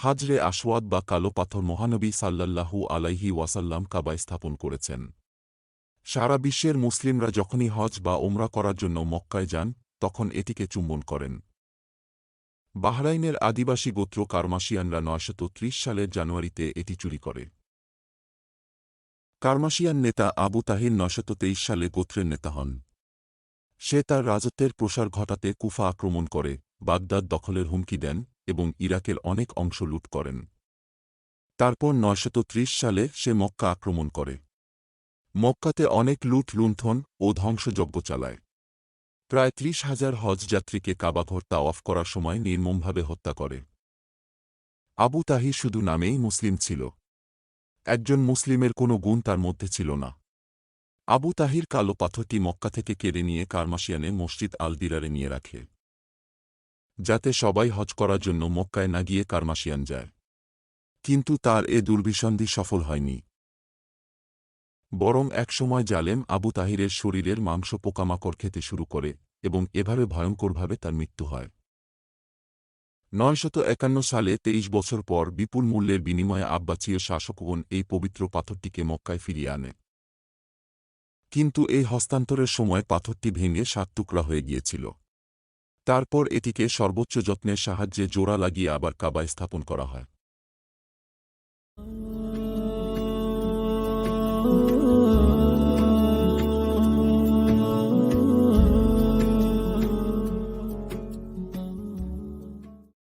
হাজরে আসওয়াদ বা কালো পাথর মহানবী সাল্লাল্লাহু আলাইহি ওয়াসাল্লাম কাবায় স্থাপন করেছেন। সারা বিশ্বের মুসলিমরা যখনই হজ বা ওমরা করার জন্য মক্কায় যান, তখন এটিকে চুম্বন করেন। বাহরাইনের আদিবাসী গোত্র কারমাশিয়ানরা নয়শত সালের জানুয়ারিতে এটি চুরি করে। কারমাশিয়ান নেতা আবু তাহির নয়শত সালে গোত্রের নেতা হন। সে তার রাজত্বের প্রসার ঘটাতে কুফা আক্রমণ করে, বাগদাদ দখলের হুমকি দেন এবং ইরাকের অনেক অংশ লুট করেন। তারপর নয়শত সালে সে মক্কা আক্রমণ করে। মক্কাতে অনেক লুট, লুণ্ঠন ও ধ্বংসযজ্ঞ চালায়। প্রায় ত্রিশ হাজার হজযাত্রীকে কাবাঘর তাওয়াফ করার সময় নির্মমভাবে হত্যা করে। আবু তাহি শুধু নামেই মুসলিম ছিল। একজন মুসলিমের কোনো গুণ তার মধ্যে ছিল না। আবু তাহির কালো পাথরটি মক্কা থেকে কেড়ে নিয়ে কারমাশিয়ানে মসজিদ আলদিরারে নিয়ে রাখে। যাতে সবাই হজ করার জন্য মক্কায় না গিয়ে কারমাশিয়ান যায়। কিন্তু তার এ দুর্বিসন্ধি সফল হয়নি। বরং একসময় জালেম আবু তাহিরের শরীরের মাংস পোকামাকড় খেতে শুরু করে এবং এভাবে ভয়ঙ্করভাবে তার মৃত্যু হয়। নয়শত একান্ন সালে তেইশ বছর পর বিপুল মূল্যের বিনিময়ে আব্বাসীয় শাসকগণ এই পবিত্র পাথরটিকে মক্কায় ফিরিয়ে আনে। কিন্তু এই হস্তান্তরের সময় পাথরটি ভেঙে সাত টুকরা হয়ে গিয়েছিল। তারপর এটিকে সর্বোচ্চ যত্নের সাহায্যে জোড়া লাগিয়ে আবার কাবায় স্থাপন করা হয়।